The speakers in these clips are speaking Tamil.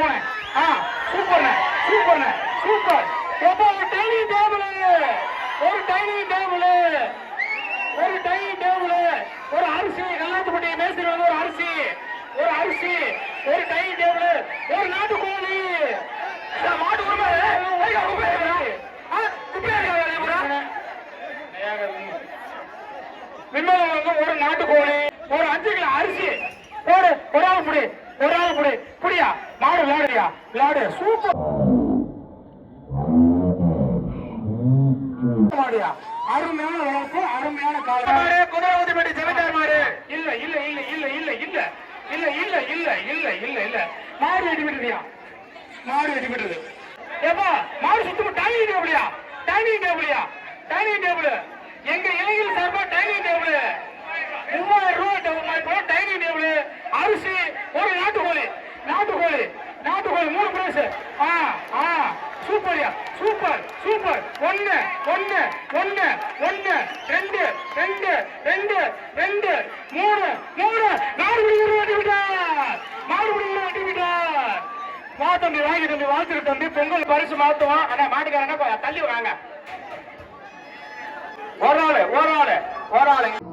போனேன். ஆ சூப்பர்ண்ணே சூப்பர்ண்ணே சூப்பர் எப்போ ஒரு டைனிங் டேபிள் ஒரு டைனிங் டேபிள் ஒரு டைனிங் டேபிள் ஒரு அரிசி கல்லாத்துப்பட்டி மேசிரி வந்து ஒரு அரிசி. ஒரு அரிசி ஒரு டைனிங் டேபிள் ஒரு நாட்டுக்கோழி இந்த மாட்டு குடும்பம் விண்வெளி வந்து ஒரு நாட்டுக்கோழி ஒரு அஞ்சு கிலோ அரிசி போடு ஒரு ஆள் புடி ஒரு ஆள் புடி புடியா மாடு விளையாடு சூப்பர் அருமையான வளர்ப்பு அருமையான காலம் குதிரை ஊதிப்பட்டி ஜமீன்தார் மாடு இல்ல இல்ல இல்ல இல்ல இல்ல இல்ல இல்ல இல்ல இல்ல இல்ல இல்ல இல்ல மாடு வெட்டி விட்டுறியா மாடு வெட்டி விட்டுறது ஏப்பா மாடு சுத்தமா டைனிங் டேபிளியா டைனிங் டேபிளியா டைனிங் டேபிள் எங்க இளைஞர் சார்பா டைனிங் டேபிள் மூவாயிரம் ரூபாய் டைனிங் டேபிள் அரிசி ஒரு நாட்டுக்கோழி நாட்டுக்கோழி நாட்டுக்கோழி மூணு பிரைஸ் ஆ ஆ சூப்பர்யா சூப்பர் சூப்பர் ஒன்னு ஒன்னு ஒன்னு ஒன்னு ரெண்டு ரெண்டு ரெண்டு ரெண்டு. மூணு மூணு. நாலு மணி வெட்டி விட்டார். நாலு மணி வெட்டி விட்டார். வா தம்பி வாங்கி தம்பி வாழ்த்துட்டு தம்பி. பொங்கல் பரிசு மாத்துவோம். ஆனா மாட்டுக்காரங்க தள்ளி வராங்க ஒரு ஆளு ஒரு ஆளு ஒரு ஆளு.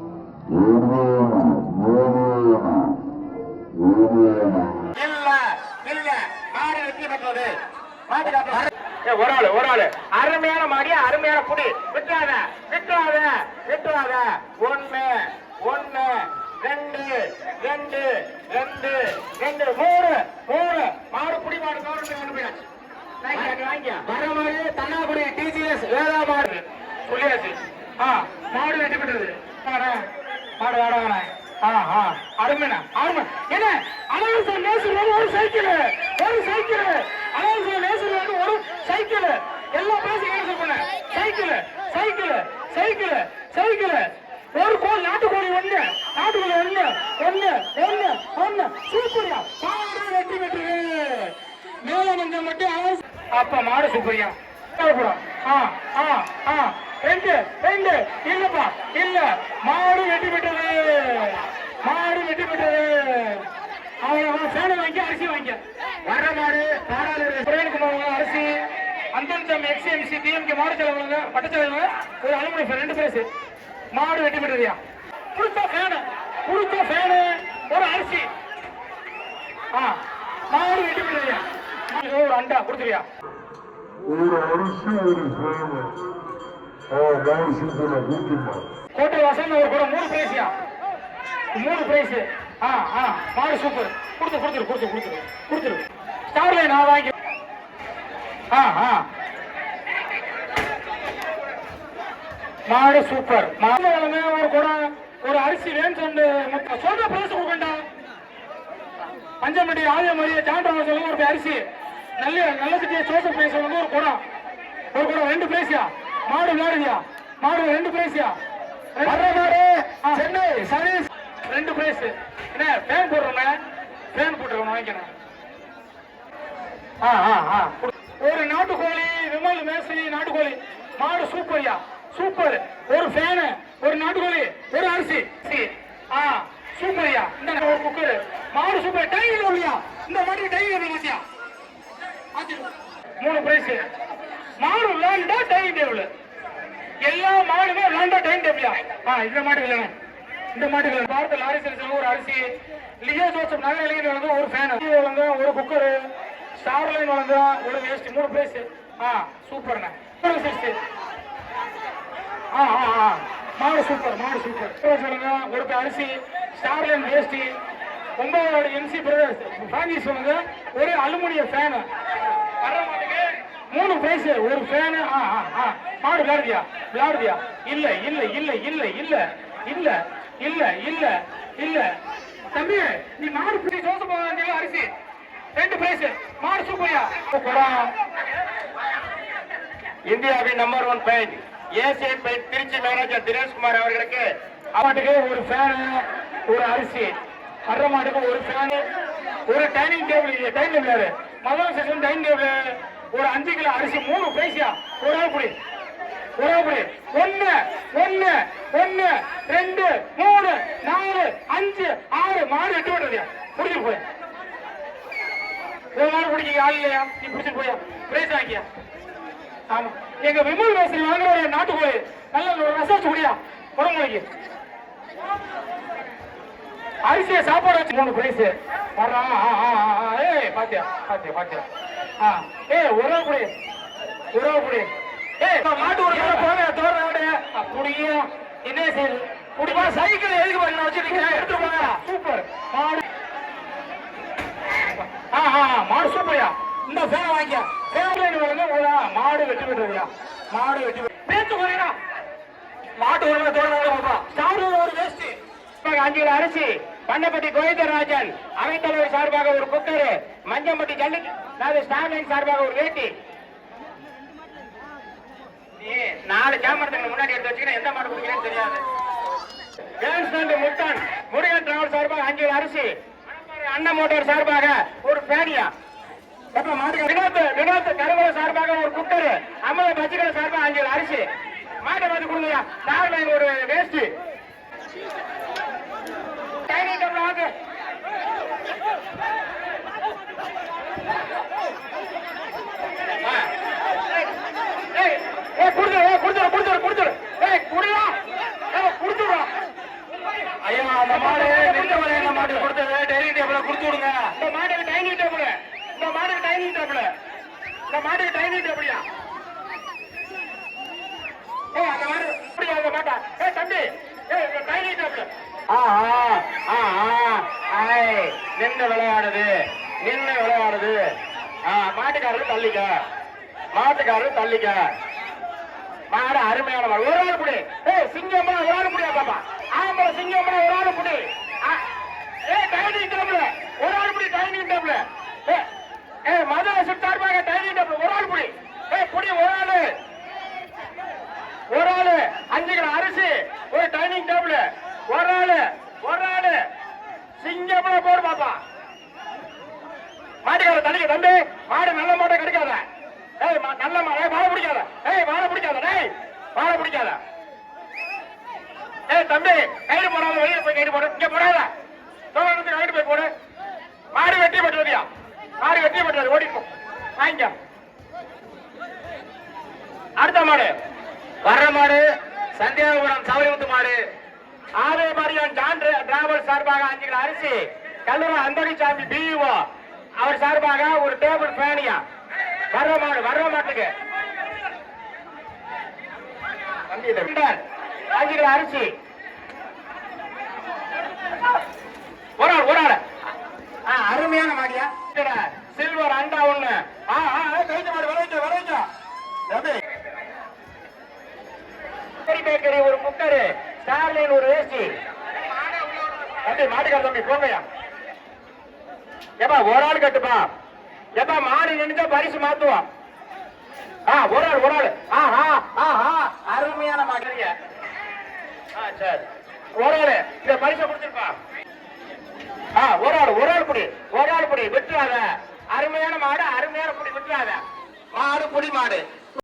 ஒரு ஆளு ஒரு ஆளு. அருமையான மாடி அருமையான புடி விட்டுறாத விட்டுறாத விட்டுறாத. ஒண்ணு ஒண்ணு ரெண்டு ரெண்டு ரெண்டு ரெண்டு மூணு மூணு. மாடு புடி மாடு கவர்மெண்ட் வர மாதிரி தன்னாக்குடி டிசிஎஸ் வேதா மாடு. சொல்லியாச்சு ஆ மாடு வெட்டி விட்டுறது வாடா, மாடு வாடா ஆ ஆ. அருமைண்ணா அருமை. என்ன? அலவசம் நேசர் ஒரு சைக்கிள் ஒரு சைக்கிள். அலவசம் நேசர் வந்து ஒரு சைக்கிள். எல்லா பேசி கேன்சல் பண்ண. Cycle cycle cycle cycle. ஒரு கோல் நாட்டுக்கோழி ஒண்ணு நாட்டுக்கோழி ஒண்ணு ஒண்ணு ஒண்ணு ஒண்ணு. சூப்பரியா. மாடு வெட்டி வெட்டுது மேல வந்து மட்டும் அலவசம் அப்ப மாடு சூப்பரியா. தேவைப்படும். ஆ ஆ ஆ. ரெண்டு ரெண்டு. இல்லப்பா இல்ல. மாடு வெட்டி விட்டது மாடு வெட்டி விட்டது அவன் சேனை வாங்கி அரிசி வாங்கி வர மாடு பாராளுமன்ற பிரவீன்குமார் அரிசி அந்தந்தம் எக்ஸ்எம்சி டிஎம்கே மாடு செலவுங்க பட்ட செலவுங்க ஒரு அலுமினியம் ரெண்டு பேசு மாடு வெட்டி விட்டதுயா புடிச்ச ஃபேனு புடிச்ச ஃபேனு ஒரு அரிசி. ஆ மாடு வெட்டி விட்டதுயா ஒரு அண்டா கொடுத்துருவியா ஒரு அரிசி ஒரு சேவை ஆ மாடு சூப்பரா கூட்டுமா கோட்டை வாசல் ஒரு கூட மூணு பிரைஸ்யா மூணு பிரைஸ் ஆ ஆ மாடு சூப்பர். கொடுத்து கொடுத்துரு கொடுத்து கொடுத்துரு கொடுத்துரு. லைன் நான் வாங்கி மாடு சூப்பர் மாடு ஒரு குடம் ஒரு அரிசி வேணும் முத்த- சொல்ற பிரைஸ் கொடுக்கண்டா. பஞ்சமடி ஆதியமரி சாண்டா சொல்லுங்க ஒரு அரிசி. நல்ல நல்ல சிட்டிய சோசப் பிரைஸ் சொல்லுங்க ஒரு குடம் ஒரு குடம் ரெண்டு பிரைஸ்யா மாடு விளையாடுதியா மாடு ரெண்டு பிரைஸ்யா சென்னை சர்வீஸ். ரெண்டு பிரைஸ் என்ன ஃபேன் போடுறோமே ஃபேன் ஆ ஆ ஒரு நாட்டுக்கோழி விமல் மேசரி நாட்டுக்கோழி. மாடு சூப்பர்யா. சூப்பர். ஒரு ஃபேனு ஒரு நாட்டுக்கோழி ஒரு அரிசி. ஆ சூப்பர்யா. இந்த ஒரு குக்கர். மாடு சூப்பர். டைனிங் டேபிள்யா இந்த மாதிரி டைனிங் டேபிள் மாத்தியா மூணு பிரைஸ் மாடு விளையாண்டா டைனிங் டேபிள். எல்லா மாடுமே விளையாண்டா டைனிங் டேபிளா? ஆ இந்த மாடு விளையாடும் இந்த மாடு விளையாடும் பாரத லாரி சர்வீஸ் ஒரு அரிசி. லியோ ஜோசப் நகர இளைஞர் ஒரு ஃபேன் ஒரு குக்கரு. ஸ்டார்லைன் வளர்ந்தா ஒரு வேஸ்ட் மூணு பிளேஸ் ஆ சூப்பர்ண்ணே மூணு சிக்ஸ் ஆ ஆ ஆ. மாடு சூப்பர் மாடு சூப்பர் சொல்லுங்க ஒரு அரிசி ஸ்டார்லைன் வேஸ்டி ஒன்பதாவது எம்சி பிரதர்ஸ் பிரான்சிஸ் சொல்லுங்க ஒரு அலுமினிய ஃபேனு வர்ற மூணு பிரைஸ் ஒரு ஃபேனு ஆ ஆ ஆ. மாடு விளையாடுதியா? விளையாடுதியா? இல்ல இல்ல இல்ல இல்ல இல்ல இல்ல இல்ல இல்ல இல்ல. தம்பி நீ மாடு பிடி சோச போக அரிசி. ரெண்டு பிரைஸ் குடம் இந்தியாவின் number one paint Asian paint Tiruchi manager Dineshkumar அவர்களுக்கு மாட்டுக்கு ஒரு ஃபேனு ஒரு அரிசி. மாட்டுக்கு ஒரு ஃபேனு ஒரு டைனிங் டேபிள் டைனிங் டேபிள் முதல் செஷன் டைனிங் டேபிள் ஒரு அஞ்சு கிலோ அரிசி மூணு பிரைஸியா ஒரு ஆகுப்படி ஒரு ஆகுப்படி ஒன்னு ஒன்னு ஒன்னு ரெண்டு மூணு நாலு அஞ்சு ஆறு மாடு எட்டு விட்டுறதுயா முடிஞ்சு போய் ஒரு நாள் குடிக்க ஆள் இல்லையா நீ பிடிச்சிட்டு போயா ஆமா. எங்க விமல் வேசரி வாங்குற ஒரு நாட்டுக்கோழி. நல்ல ஒரு ரசம் வச்சு குடியா உடம்புக்கு அரிசியை சாப்பாடு வச்சு மூணு பிரைஸ் வர்றான் ஏ பாத்தியா? பாத்தியா பாத்தியா? ஆ. ஏய் உறவு குடி. உறவு குடி. ஏய் மாட்டு ஒரு மேல போங்க தோற குடியா என்ன செய்யுது குடிப்பா சைக்கிள் எதுக்கு பண்ண வச்சிருக்கீங்க எடுத்து போங்க. சூப்பர். மாடு. ஆ ஆ மாடு சூப்பர்யா? இந்த ஃபேன் வாங்கியா? ஃபேன் வந்து மாடு மாடு பேச்சு போறீங்களா மாட்டு உரிமை ஸ்டார் ஒரு வேஸ்ட் அஞ்சு அரிசி பண்ணப்பட்டி கோவிந்தராஜன் அவைத்தலைவர் சார்பாக ஒரு குக்கர் மஞ்சம்பட்டி ஜல்லி ஸ்டாலின் சார்பாக ஒரு வேட்டி. நாலு கேமரத்துக்கு முன்னாடி எடுத்து வச்சுக்கிறேன் எந்த மாடு குடிக்கிறேன்னு தெரியாது. கிராண்ட்ஸ்டாண்ட் முட்டான் முருகன் டிராவல் சார்பாக அஞ்சு அரிசி அண்ணன் மோட்டார் சார்பாக ஒரு பேனியா வினோத் வினோத் கருவல சார்பாக ஒரு குக்கர் அம்மத பச்சிகளை சார்பாக அஞ்சு அரிசி. மாட்டை வந்து கொடுங்கய்யா ஸ்டார்லைன் ஒரு வேஸ்ட் டைனிங் டேபிள் வாங்க. ஐயா, அந்த மாடு நின்ற வரையில மாடு கொடுத்தது டைனிங் டேபிள கொடுத்து விடுங்க. இந்த மாடுக்கு டைனிங் டேபிள். இந்த மாடுக்கு டைனிங் டேபிள் இந்த மாடுக்கு டைனிங் டேபிளியா ஏய் அந்த மாடு இப்படி அந்த மாட்டா. ஏ தம்பி ஏ டைனிங் டேபிள் நின்று விளையாடுது நின்று விளையாடுது. ஆ மாட்டுக்காரரு தள்ளிக்க. மாட்டுக்காரரு தள்ளிக்க. மாட அருமையான மாடு. ஒரு ஆள் புடி ஏ சிங்கம்மா ஒரு ஆள் புடியா பாப்பா ஆமா சிங்கம்மா ஒரு ஆள் புடி ஏ டைனிங் டேபிள் ஒரு ஆள் புடி டைனிங் டேபிள் ஏய் ஏய் மதுரை சுத்தார்பாக டைனிங் டேபிள் ஒரு ஆள் புடி ஏய் புடி ஒரு ஆளு ஒரு ஆளு அஞ்சு கிலோ அரிசி ஒரு டைனிங் டேபிள் ஒரு ஆளு ஒரு ஆளு சிங்கம்ல போடு பாப்பா மாட்டுக்கார தம்பி மாடு நல்ல மாட்டை கிடைக்காத. ஏய் மா- நல்ல மாடு வாழை பிடிக்காத. ஏய் வாழை பிடிக்காத டேய் வாழை பிடிக்காத. ஏய் தம்பி கைடு போடாத வெளியில போய் கைடு போடு. இங்க போடாத. தோழனுக்கு கைடு போய் போடு. மாடு வெட்டி பட்டுவதியா மாடு வெட்டி பட்டுறது ஓடிப்போம் வாங்க வாங்கிக்க. அடுத்த மாடு. வர்ற மாடு சந்தியாபுரம் சௌரியமுத்து மாடு. ஆதே மாரியான் ஜான் டிராவல் சார்பாக அஞ்சு அரிசி. கல்லூரி அந்தரிசாமி பிஇஓ அவர் சார்பாக ஒரு டேபிள் ஃபேனியா. வர்ற மாடு வர்ற மாட்டுக்கு. அஞ்சு கிலோ அரிசி. ஒரு ஆள் ஒரு ஆள். ஆ, அருமையான மாடியா? சில்வர் அண்டா ஒண்ணு. கழிச்ச மாடு விளைவிச்சா தம்பி. பேக்கரி பேக்கரி ஒரு குக்கரு ஸ்டார்லைன் ஒரு ஏசி. தம்பி மாட்டுக்கார தம்பி போங்கய்யா. ஏப்பா ஒரு ஆள் கட்டுப்பா. ஏப்பா மாடு நின்னுச்சா பரிசு மாத்துவோம். ஆ ஒரு ஆள் ஒரு ஆள். ஆஹா ஆஹா அருமையான மாடுங்க. ஆ சரி. ஒரு ஆள் இந்த பரிசை கொடுத்துருப்பா. ஆ ஒரு ஆள் ஒரு ஆள் புடி ஒரு ஆள் புடி விட்டுறாத. அருமையான மாடு அருமையான புடி விட்டுறாத. மாடு புடி மாடு.